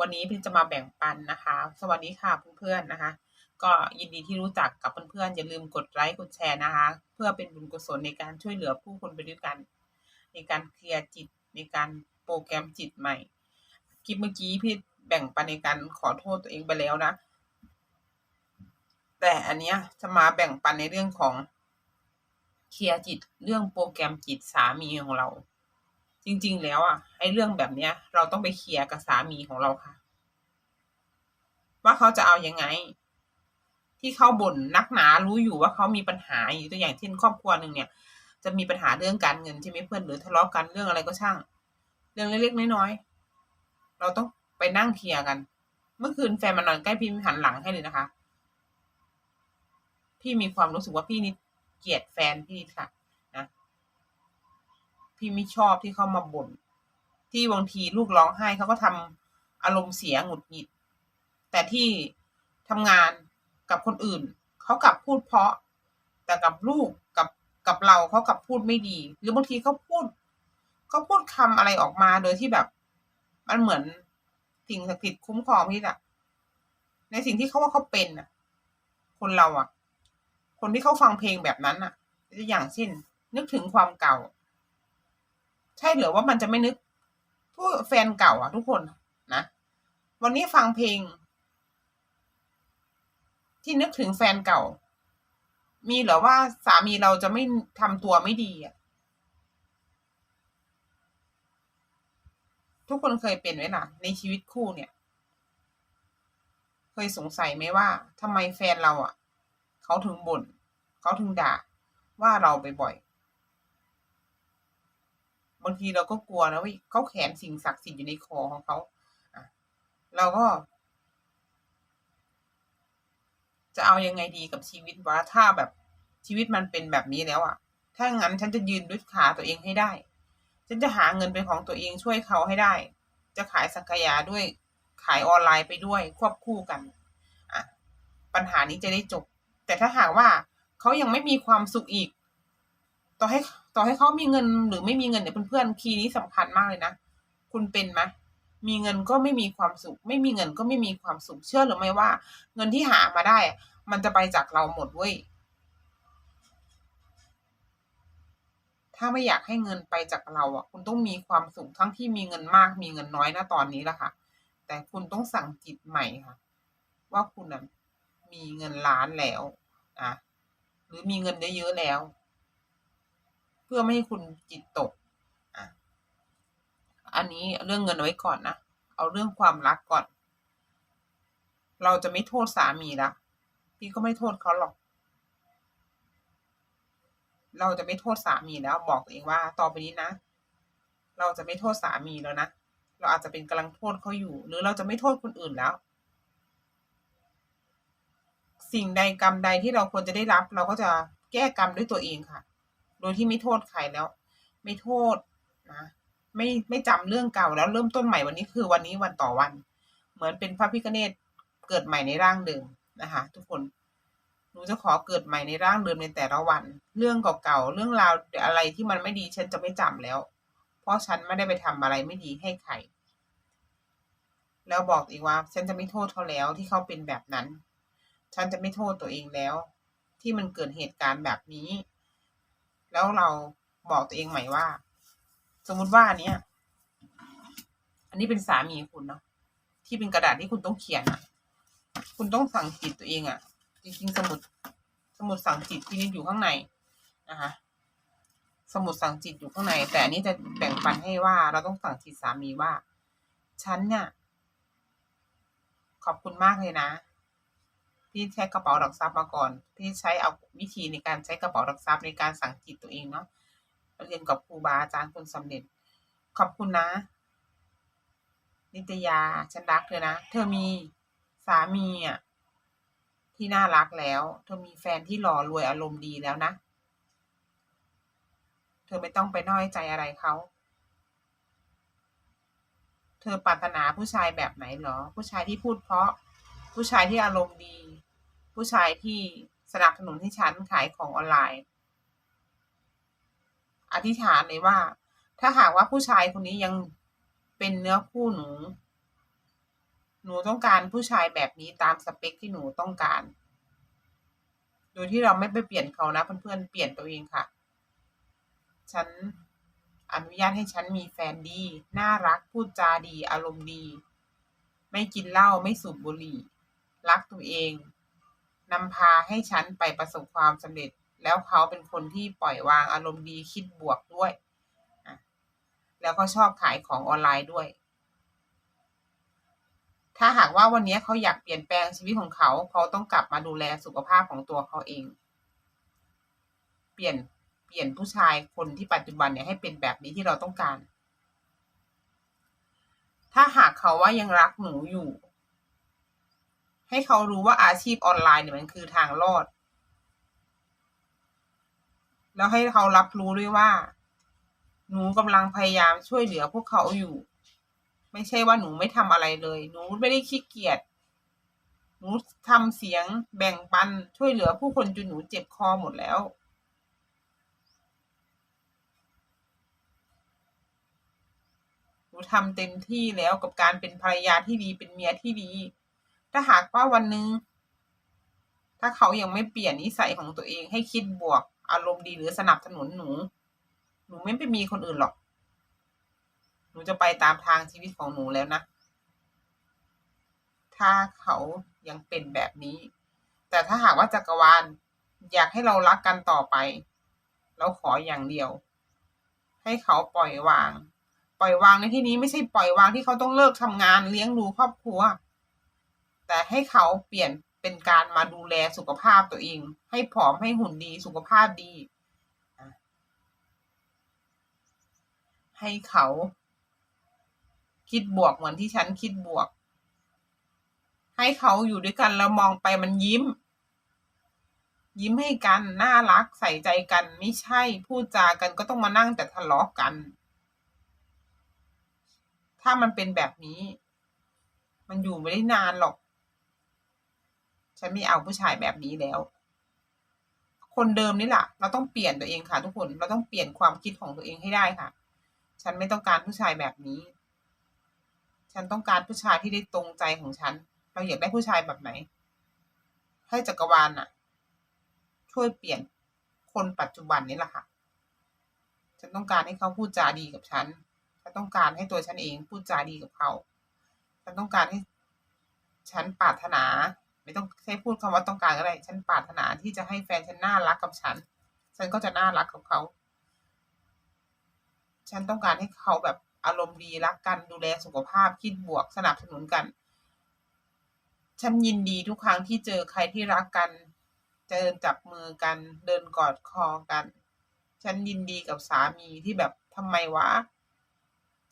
วันนี้พี่จะมาแบ่งปันนะคะ สวัสดีค่ะเพื่อนๆนะคะ ก็ยินดีที่รู้จักกับเพื่อนๆอย่าลืมกดไลค์กดแชร์นะคะ เพื่อเป็นบุญกุศลในการช่วยเหลือผู้คนไปด้วยกัน ในการเคลียร์จิตในการโปรแกรมจิตใหม่คลิปเมื่อกี้พี่แบ่งปันในการขอโทษตัวเองไปแล้วนะ แต่อันเนี้ยจะมาแบ่งปันในเรื่องของเคลียร์จิตเรื่องโปรแกรมจิตสามีของเรา จริง ๆ แล้วอะไอ้เรื่องแบบเนี้ย เราต้องไปเคลียร์กับสามีของเราค่ะ ว่าเขาจะเอาอยัางไง ที่เขาบ่นนักหนารู้อยู่ว่าเขามีปัญหาอยู่ตัวอย่างเช่นครอบครัวหนึ่งเนี่ย จะมีปัญหาเรื่องการเงินใช่ไหมเพื่อนหรือทะเลาะกันเรื่องอะไรก็ช่าง เรื่องเล็กๆน้อยๆเราต้องไปนั่งเคลียร์กัน เมื่อคืนแฟนมานอนใกล้พี่หันหลังให้เลยนะคะ พี่มีความรู้สึกว่าพี่นี่เกลียดแฟนพี่ค่ะ พี่ไม่ชอบที่เขามาบ่นที่บางทีลูกร้องไห้เขาก็ทำอารมณ์เสียหงุดหงิด แต่ที่ทำงานกับคนอื่นเขากลับพูดเพราะ แต่กับลูกกับกับเราเขากลับพูดไม่ดี หรือบางทีเขาพูดเขาพูดคำอะไรออกมาโดยที่แบบ มันเหมือนสิ่งศักดิ์สิทธิ์คุ้มครองพี่อะในสิ่งที่เขาว่าเขาเป็นอะคนเราอะคนที่เขาฟังเพลงแบบนั้นอะอย่างเช่น นึกถึงความเก่า ใช่หรือว่ามันจะไม่นึกผู้แฟนเก่าอะทุกคนนะ วันนี้ฟังเพลง ที่นึกถึงแฟนเก่า มีหรือว่าสามีเราจะไม่ทำตัวไม่ดีอะทุกคนเคยเป็นไหมล่ะ ในชีวิตคู่เนี่ย เคยสงสัยไหมว่าทำไมแฟนเราอะ เขาถึงบ่นเขาถึงด่าว่าเราบ่อยๆ บางทีเราก็กลัวนะว่าเขาแขนสิ่งศักดิ์สิทธิ์อยู่ในคอของเขาเราก็ จะเอายังไงดีกับชีวิตว่าถ้าแบบชีวิตมันเป็นแบบนี้แล้วอะถ้างั้นฉันจะยืนด้วยขาตัวเองให้ได้ ฉันจะหาเงินเป็นของตัวเองช่วยเขาให้ได้ จะขายสังขยาด้วยขายออนไลน์ไปด้วยควบคู่กันอะปัญหานี้จะได้จบ แต่ถ้าหากว่าเขายังไม่มีความสุขอีก ต่อให้ ต่อให้เขามีเงินหรือไม่มีเงินเนี่ยเพื่อนๆคีย์นี้สำคัญมากเลยนะคุณเป็นไหมมีเงินก็ไม่มีความสุข ไม่มีเงินก็ไม่มีความสุขเชื่อหรือไม่ว่า เงินที่หามาได้ มันจะไปจากเราหมดเว้ยถ้าไม่อยากให้เงินไปจากเราอะ คุณต้องมีความสุขทั้งที่มีเงินมากมีเงินน้อยนะตอนนี้แหละค่ะ แต่คุณต้องสั่งจิตใหม่ค่ะ ว่าคุณน่ะมีเงินล้านแล้วอะหรือมีเงินเยอะๆแล้ว พื่อไม่ให้คุณจิตตกอะอันนี้เรื่องเงินไว้ก่อนนะ เอาเรื่องความรักก่อน เราจะไม่โทษสามีละพี่ก็ไม่โทษเขาหรอก เราจะไม่โทษสามีแล้วบอกตัวเองว่าต่อไปนี้นะ เราจะไม่โทษสามีแล้วนะ เราอาจจะเป็นกำลังโทษเขาอยู่ หรือเราจะไม่โทษคนอื่นแล้ว สิ่งใดกรรมใดที่เราควรจะได้รับ เราก็จะแก้กรรมด้วยตัวเองค่ะ ดยที่ไม่โทษใครแล้ว ไม่โทษนะไม่ไม่จำเรื่องเก่าแล้วเริ่มต้นใหม่วันนี้คือวันนี้วันต่อวัน เหมือนเป็นพระพิฆเนศเกิดใหม่ในร่างเดิมนะคะ ทุกคนหนูจะขอเกิดใหม่ในร่างเดิมในแต่ละวัน เรื่องเก่าๆเรื่องราวอะไรที่มันไม่ดีฉันจะไม่จำแล้ว เพราะฉันไม่ได้ไปทำอะไรไม่ดีให้ใครแล้วบอกอีกว่า ฉันจะไม่โทษเขาแล้วที่เขาเป็นแบบนั้น ฉันจะไม่โทษตัวเองแล้ว ที่มันเกิดเหตุการณ์แบบนี้ แล้วเราบอกตัวเองใหม่ว่า สมมุติว่าอันเนี้ย อันนี้เป็นสามีคุณเนาะที่เป็นกระดาษที่คุณต้องเขียนอะ คุณต้องสั่งจิตตัวเองอะ จริงๆ สมุด สมุดสั่งจิตที่นี่อยู่ข้างในนะคะ สมุดสั่งจิตอยู่ข้างใน แต่อันนี้จะแบ่งปันให้ว่า เราต้องสั่งจิตสามีว่า ฉันเนี่ยขอบคุณมากเลยนะ ที่ใช้กระเป๋าหลักทรัพย์มาก่อน ที่ใช้เอาวิธีในการใช้กระเป๋าหลักทรัพย์ในการสั่งจิตตัวเองเนาะเรียนกับครูบาอาจารย์คนสำเร็จ ขอบคุณนะ นิตยาฉันรักเธอนะ เธอมีสามีอะที่น่ารักแล้ว เธอมีแฟนที่หล่อรวยอารมณ์ดีแล้วนะ เธอไม่ต้องไปน้อยใจอะไรเขา เธอปรารถนาผู้ชายแบบไหนหรอ ผู้ชายที่พูดเพราะ ผู้ชายที่อารมณ์ดี ผู้ชายที่สนับสนุนให้ฉันขายของออนไลน์ อธิษฐานเลยว่า ถ้าหากว่าผู้ชายคนนี้ยังเป็นเนื้อคู่หนู หนูต้องการผู้ชายแบบนี้ตามสเปคที่หนูต้องการ โดยที่เราไม่ไปเปลี่ยนเขานะเพื่อนๆเปลี่ยนตัวเองค่ะ ฉันอนุญาตให้ฉันมีแฟนดี น่ารัก พูดจาดี อารมณ์ดี ไม่กินเหล้า ไม่สูบบุหรี่ รักตัวเองนำพาให้ฉันไปประสบความสำเร็จ แล้วเขาเป็นคนที่ปล่อยวางอารมณ์ดีคิดบวกด้วย แล้วก็ชอบขายของออนไลน์ด้วย ถ้าหากว่าวันนี้เขาอยากเปลี่ยนแปลงชีวิตของเขา เขาต้องกลับมาดูแลสุขภาพของตัวเขาเอง เปลี่ยนเปลี่ยนผู้ชายคนที่ปัจจุบันเนี่ยให้เป็นแบบนี้ที่เราต้องการ ถ้าหากเขาว่ายังรักหนูอยู่ ให้เขารู้ว่าอาชีพออนไลน์เนี่ยมันคือทางรอด แล้วให้เขารับรู้ด้วยว่า หนูกำลังพยายามช่วยเหลือพวกเขาอยู่ ไม่ใช่ว่าหนูไม่ทำอะไรเลย หนูไม่ได้ขี้เกียจหนูทำเสียงแบ่งปันช่วยเหลือผู้คนจนหนูเจ็บคอหมดแล้วหนูทำเต็มที่แล้วกับการเป็นภรรยาที่ดีเป็นเมียที่ดี ถ้าหากว่าวันหนึง ถ้าเขายังไม่เปลี่ยนนิสัยของตัวเองให้คิดบวก อารมณ์ดีหรือสนับสนุนหนู หนูไม่ไปมีคนอื่นหรอก หนูจะไปตามทางชีวิตของหนูแล้วนะ ถ้าเขายังเป็นแบบนี้ แต่ถ้าหากว่าจักรวาลอยากให้เรารักกันต่อไป เราขออย่างเดียว ให้เขาปล่อยวาง ปล่อยวางในที่นี้ไม่ใช่ปล่อยวางที่เขาต้องเลิกทำงานเลี้ยงดูครอบครัว แต่ให้เขาเปลี่ยนเป็นการมาดูแลสุขภาพตัวเอง ให้ผอมให้หุ่นดีสุขภาพดี ให้เขา คิดบวกเหมือนที่ฉันคิดบวก ให้เขาอยู่ด้วยกันแล้วมองไปมันยิ้ม ยิ้มให้กันน่ารักใส่ใจกันไม่ใช่พูดจากันก็ต้องมานั่งแต่ทะเลาะกัน ถ้ามันเป็นแบบนี้ มันอยู่ไม่ได้นานหรอก ฉันไม่เอาผู้ชายแบบนี้แล้ว คนเดิมนี่แหละเราต้องเปลี่ยนตัวเองค่ะ ทุกคนเราต้องเปลี่ยนความคิดของตัวเองให้ได้ค่ะ ฉันไม่ต้องการผู้ชายแบบนี้ ฉันต้องการผู้ชายที่ได้ตรงใจของฉัน เราอยากได้ผู้ชายแบบไหนให้จักรวาลน่ะ ช่วยเปลี่ยนคนปัจจุบันนี้แหละค่ะ ฉันต้องการให้เขาพูดจาดีกับฉัน ฉันต้องการให้ตัวฉันเองพูดจาดีกับเขา ฉันต้องการให้ฉันปรารถนา ไม่ต้องใช้พูดคำว่าต้องการก็ได้ฉันปรารถนาที่จะให้แฟนฉันน่ารักกับฉัน ฉันก็จะน่ารักกับเขา ฉันต้องการให้เขาแบบอารมณ์ดีรักกันดูแลสุขภาพคิดบวกสนับสนุนกัน ฉันยินดีทุกครั้งที่เจอใครที่รักกันเดินจับมือกัน เดินกอดคอกัน ฉันยินดีกับสามีที่แบบทำไมวะ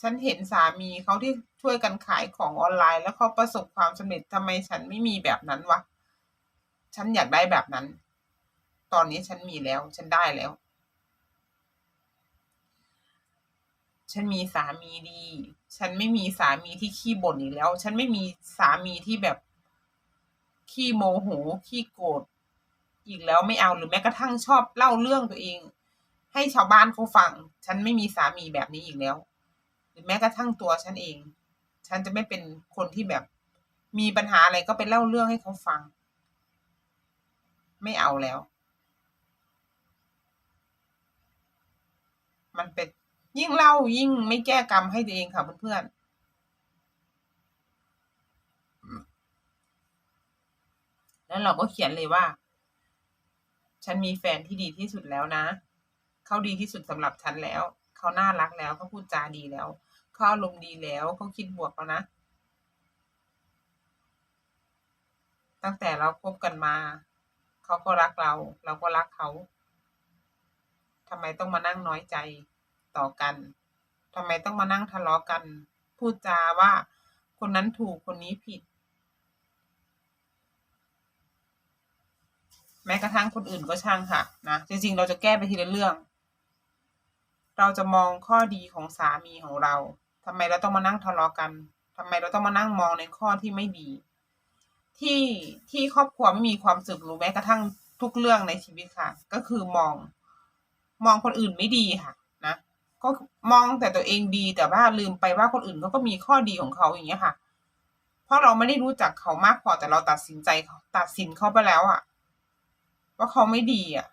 ฉันเห็นสามีเขาที่ ช่วยกันขายของออนไลน์ แล้วเขาประสบความสำเร็จทำไมฉันไม่มีแบบนั้นวะ ฉันอยากได้แบบนั้น ตอนนี้ฉันมีแล้ว ฉันได้แล้ว ฉันมีสามีดี ฉันไม่มีสามีที่ขี้บ่นอีกแล้ว ฉันไม่มีสามีที่แบบขี้โมโหขี้โกรธอีกแล้วไม่เอาหรือแม้กระทั่งชอบเล่าเรื่องตัวเอง ให้ชาวบ้านเขาฟัง ฉันไม่มีสามีแบบนี้อีกแล้ว หรือแม้กระทั่งตัวฉันเอง ฉันจะไม่เป็นคนที่แบบ มีปัญหาอะไรก็ไปเล่าเรื่องให้เขาฟัง ไม่เอาแล้ว มันเป็นยิ่งเล่ายิ่งไม่แก้กรรมให้ตัวเองค่ะเพื่อนๆแล้วเราก็เขียนเลยว่า ฉันมีแฟนที่ดีที่สุดแล้วนะ เขาดีที่สุดสำหรับฉันแล้ว เขาน่ารักแล้วเขาพูดจาดีแล้ว เขาอารมณ์ดีแล้วเขาคิดบวกแล้วนะ ตั้งแต่เราคบกันมา เขาก็รักเรา เราก็รักเขาทำไมต้องมานั่งน้อยใจต่อกันทำไมต้องมานั่งทะเลาะกัน พูดจาว่าคนนั้นถูกคนนี้ผิด แม้กระทั่งคนอื่นก็ช่างค่ะนะจริงๆ เราจะแก้ไปทีละเรื่อง เราจะมองข้อดีของสามีของเรา ทำไมเราต้องมานั่งทะเลาะกันทำไมเราต้องมานั่งมองในข้อที่ไม่ดี ที่ที่ครอบครัวไม่มีความสุขหรือแม้กระทั่งทุกเรื่องในชีวิตค่ะ ก็คือมอง มองคนอื่นไม่ดีค่ะ นะก็มองแต่ตัวเองดีแต่ว่าลืมไปว่าคนอื่นเขาก็มีข้อดีของเขาอย่างเงี้ยค่ะ เพราะเราไม่ได้รู้จักเขามากพอแต่เราตัดสินใจเขาตัดสินเขาไปแล้วอะว่าเขาไม่ดีอะ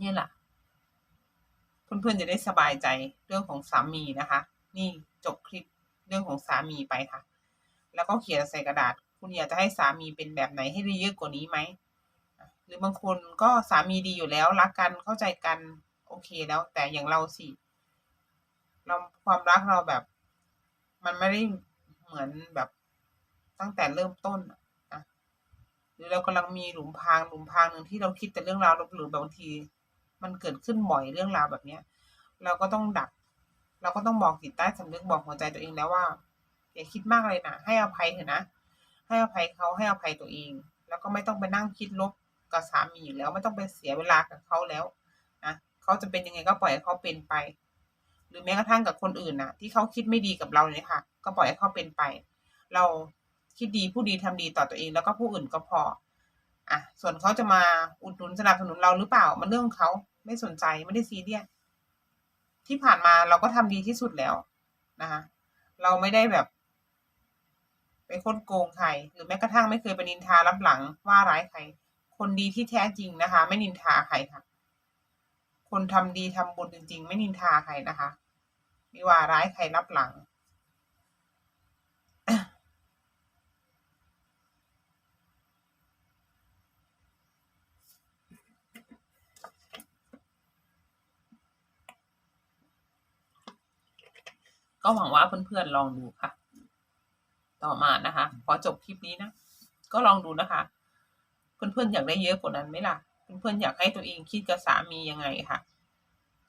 เนี่ยแหละเพื่อนๆจะได้สบายใจเรื่องของสามีนะคะ นี่จบคลิปเรื่องของสามีไปค่ะ แล้วก็เขียนใส่กระดาษ คุณอยากจะให้สามีเป็นแบบไหนให้ได้เยอะกว่านี้ไหมหรือบางคนก็สามีดีอยู่แล้วรักกันเข้าใจกันโอเคแล้ว แต่อย่างเราสิเราความรักเราแบบ มันไม่ได้เหมือนแบบตั้งแต่เริ่มต้นอะหรือเรากำลังมีหลุมพรางหลุมพรางหนึ่งที่เราคิดแต่เรื่องราวลบหลู่บางที มันเกิดขึ้นบ่อยเรื่องราวแบบเนี้ย เราก็ต้องดัก เราก็ต้องบอกจิตใต้สำนึกบอกหัวใจตัวเองแล้วว่าอย่าคิดมากเลยนะให้อภัยเถอะนะให้อภัยเขาให้อภัยตัวเอง แล้วก็ไม่ต้องไปนั่งคิดลบกับสามีอยู่แล้วไม่ต้องไปเสียเวลากับเขาแล้วนะเขาจะเป็นยังไงก็ปล่อยให้เขาเป็นไป หรือแม้กระทั่งกับคนอื่นนะที่เขาคิดไม่ดีกับเราเนี่ยค่ะ ก็ปล่อยให้เขาเป็นไป เราคิดดีผู้ดีทำดีต่อตัวเองแล้วก็ผู้อื่นก็พออะส่วนเขาจะมาอุดหนุนสนับสนุนเราหรือเปล่ามันเรื่องของเขา ไม่สนใจไม่ได้ซีเรียสที่ผ่านมาเราก็ทำดีที่สุดแล้วนะคะเราไม่ได้แบบไปคดโกงใครหรือแม้กระทั่งไม่เคยไปนินทารับหลังว่าร้ายใคร คนดีที่แท้จริงนะคะ ไม่นินทาใครค่ะ คนทำดีทำบุญจริง ๆ ไม่นินทาใครนะคะ ไม่ว่าร้ายใครรับหลัง ก็หวังว่าเพื่อนๆลองดูค่ะ ต่อมานะคะขอจบคลิปนี้นะ ก็ลองดูนะคะ เพื่อนๆอยากได้เยอะกว่านั้นไหมล่ะ เพื่อนๆอยากให้ตัวเองคิดกับสามียังไงค่ะ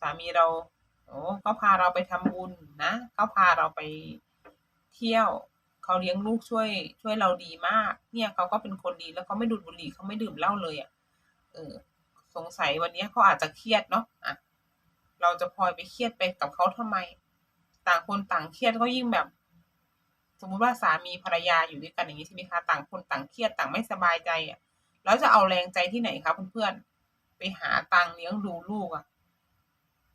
สามีเราโอ้เขาพาเราไปทำบุญนะเขาพาเราไปเที่ยวเขาเลี้ยงลูกช่วย ช่วยเราดีมาก เนี่ยเขาก็เป็นคนดีแล้วเขาไม่ดูดบุหรี่เขาไม่ดื่มเหล้าเลยอะ่ะ เออ สงสัยวันนี้เขาอาจจะเครียดเนาะอะ เราจะพลอยไปเครียดไปกับเขาทำไม ต่างคนต่างเครียดก็ยิ่งแบบ สมมุติว่าสามีภรรยาอยู่ด้วยกันอย่างนี้ใช่ไหมคะต่างคนต่างเครียดต่างไม่สบายใจอะแล้วจะเอาแรงใจที่ไหนคะเพื่อนๆไปหาตังเลี้ยงดูลูกอะ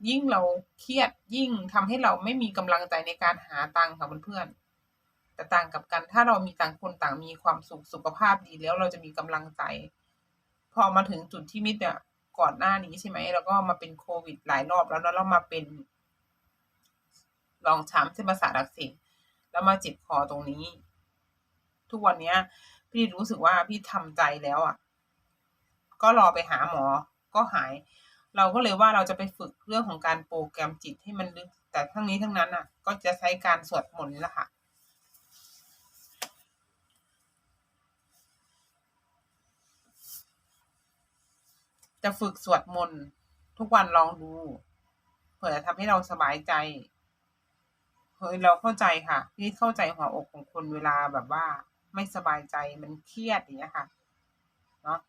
ยิ่งเราเครียดยิ่งทำให้เราไม่มีกำลังใจในการหาตังค่ะเพื่อนๆแต่ต่างกับกันถ้าเรามีต่างคนต่างมีความสุขสุขภาพดีแล้วเราจะมีกำลังใจ พอมาถึงจุดที่มิดเนี่ยก่อนหน้านี้ใช่ไหมแล้วก็มาเป็นโควิดหลายรอบแล้วแล้วเรามาเป็น รองช้ำเส้นประสาทอักเสบแล้วมาเจ็บคอตรงนี้ ทุกวันเนี้ย พี่รู้สึกว่าพี่ทำใจแล้วอะ ก็รอไปหาหมอก็หาย เราก็เลยว่าเราจะไปฝึกเรื่องของการโปรแกรมจิตให้มันลึก แต่ทั้งนี้ทั้งนั้นอะ ก็จะใช้การสวดมนต์นี่แหละค่ะจะฝึกสวดมนต์ทุกวันลองดู เผื่อทำให้เราสบายใจ เฮ้ยเราเข้าใจค่ะ พี่เข้าใจหัวอกของคนเวลาแบบว่า ไม่สบายใจมันเครียดอย่างเงี้ยค่ะเนาะ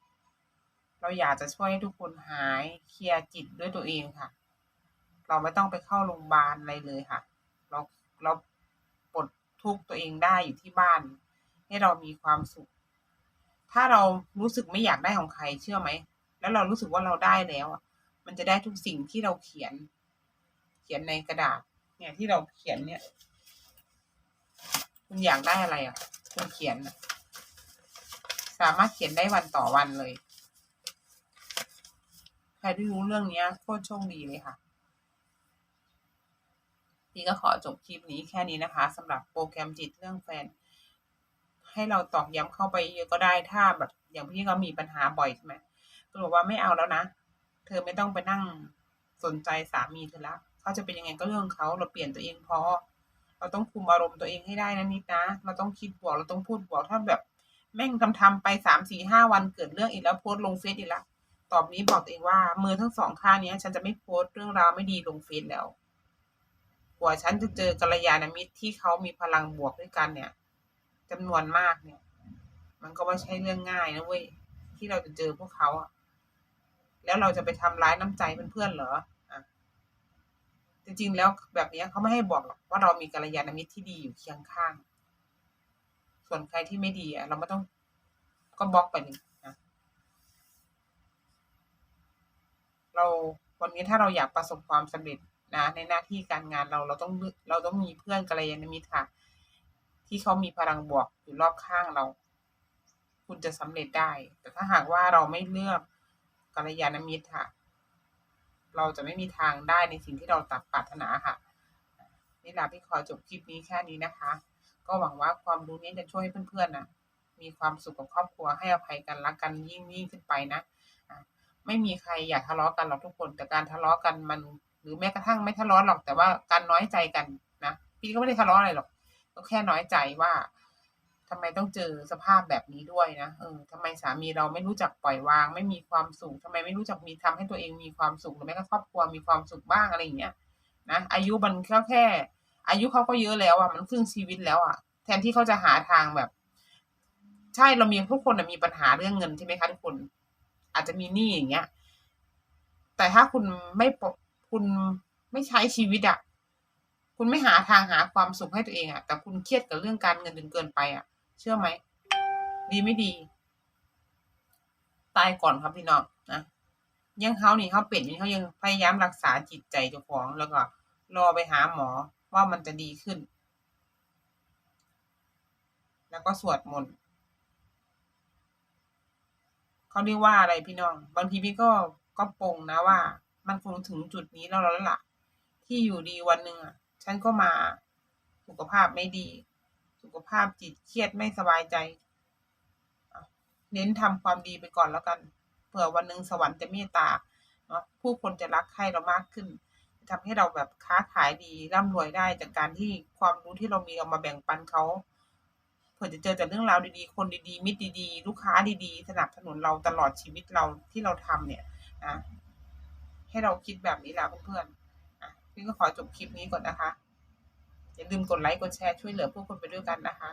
เราอยากจะช่วยให้ทุกคนหายเคลียร์จิตด้วยตัวเองค่ะ เราไม่ต้องไปเข้าโรงพยาบาลอะไรเลยค่ะ เราเราปลดทุกข์ตัวเองได้อยู่ที่บ้าน ให้เรามีความสุข ถ้าเรารู้สึกไม่อยากได้ของใครเชื่อไหมแล้วเรารู้สึกว่าเราได้แล้วอะ มันจะได้ทุกสิ่งที่เราเขียน เขียนในกระดาษ เนี่ยที่เราเขียนเนี่ย คุณอยากได้อะไรอะ คุณเขียน สามารถเขียนได้วันต่อวันเลย ใครที่รู้เรื่องนี้โคตรโชคดีเลยค่ะพี่ก็ขอจบคลิปนี้แค่นี้นะคะสำหรับโปรแกรมจิตเรื่องแฟน ให้เราตอกย้ำเข้าไปเยอะก็ได้ถ้าแบบ อย่างพี่ก็มีปัญหาบ่อยใช่ไหมก็บอกว่าไม่เอาแล้วนะ เธอไม่ต้องไปนั่งสนใจสามีเธอละ เขาจะเป็นยังไงก็เรื่องเขาเราเปลี่ยนตัวเองพอ เราต้องคุมอารมณ์ตัวเองให้ได้นะนิดนะ เราต้องคิดบวกเราต้องพูดบวกถ้าแบบแม่งทำทำไปสามสี่ห้าวันเกิดเรื่องอีกแล้วโพสต์ลงเฟซอีกล้วตอบนี้บอกตัวเองว่า มือทั้งสองข้างนี้ฉันจะไม่โพสต์เรื่องราวไม่ดีลงเฟซแล้วกว่าฉันจะเจอกัลยาณมิตรที่เขามีพลังบวกด้วยกันเนี่ยจำนวนมากเนี่ย มันก็ไม่ใช่เรื่องง่ายนะเว้ยที่เราจะเจอพวกเขาอะแล้วเราจะไปทำร้ายน้ำใจเพื่อนๆเหรอ จริง ๆ แล้วแบบนี้เขาไม่ให้บอกหรอกว่าเรามีกัลยาณมิตรที่ดีอยู่เคียงข้าง ส่วนใครที่ไม่ดีอะเราไม่ต้องก็บล็อกไปเลยนะเราวันนี้ถ้าเราอยากประสบความสำเร็จนะ ในหน้าที่การงานเราเราต้องเราต้องมีเพื่อนกัลยาณมิตรค่ะ ที่เขามีพลังบวกอยู่รอบข้างเรา คุณจะสำเร็จได้ แต่ถ้าหากว่าเราไม่เลือกกัลยาณมิตรค่ะ เราจะไม่มีทางได้ในสิ่งที่เราตัดปรารถนาค่ะนี่แหละพี่ขอจบคลิปนี้แค่นี้นะคะ ก็หวังว่าความรู้นี้จะช่วยให้เพื่อนๆนะมีความสุขกับครอบครัวให้อภัยกันรักกันยิ่งยิ่งขึ้นไปนะไม่มีใครอยากทะเลาะกันหรอกทุกคนแต่การทะเลาะกันมัน หรือแม้กระทั่งไม่ทะเลาะหรอกแต่ว่าการน้อยใจกันนะพี่ก็ไม่ได้ทะเลาะอะไรหรอกก็แค่น้อยใจว่า ทำไมต้องเจอสภาพแบบนี้ด้วยนะเออทำไมสามีเราไม่รู้จักปล่อยวาง ไม่มีความสุขทำไมไม่รู้จักมีทำให้ตัวเองมีความสุขหรือแม้กระทั่งครอบครัวมีความสุขบ้างอะไรอย่างเงี้ยนะอายุมันแค่แค่ อายุเขาก็เยอะแล้วอะมันครึ่งชีวิตแล้วอะ แทนที่เขาจะหาทางแบบ ใช่เรามีทุกคนมีปัญหาเรื่องเงินใช่ไหมคะทุกคน อาจจะมีหนี้อย่างเงี้ย แต่ถ้าคุณไม่คุณไม่ใช้ชีวิตอะคุณไม่หาทางหาความสุขให้ตัวเองอะ แต่คุณเครียดกับเรื่องการเงินจนเกินไปอะ เชื่อไหม ดีไม่ดี ตายก่อนครับพี่น้องนะยังเขานี่เขาเป็นอยู่เขายังพยายามรักษาจิตใจเจ้าของแล้วก็ รอไปหาหมอว่ามันจะดีขึ้น แล้วก็สวดมนต์เขาเรียกว่าอะไรพี่น้อง บางทีพี่ก็ก็ปรงนะว่า มันคงถึงจุดนี้แล้วแล้วล่ะ ที่อยู่ดีวันหนึ่งอะ ฉันก็มาสุขภาพไม่ดี ขภาพจิตเครียดไม่สบายใจ เน้นทำความดีไปก่อนแล้วกัน เผื่อวันหนึ่งสวรรค์จะเมตตาเนาะผู้คนจะรักใครเรามากขึ้นทำให้เราแบบค้าขายดีร่ำรวยได้จากการที่ความรู้ที่เรามีเอามาแบ่งปันเขาเผื่อจะเจอแต่เรื่องราวดีๆ คนดีๆ มิตรดีๆ ลูกค้าดีๆ สนับสนุนเราตลอดชีวิตเราที่เราทำเนี่ยนะให้เราคิดแบบนี้แหละเพื่อนๆอะพี่ก็ขอจบคลิปนี้ก่อนนะคะ อย่าลืมกดไลค์กดแชร์ช่วยเหลือผู้คนไปด้วยกันนะคะ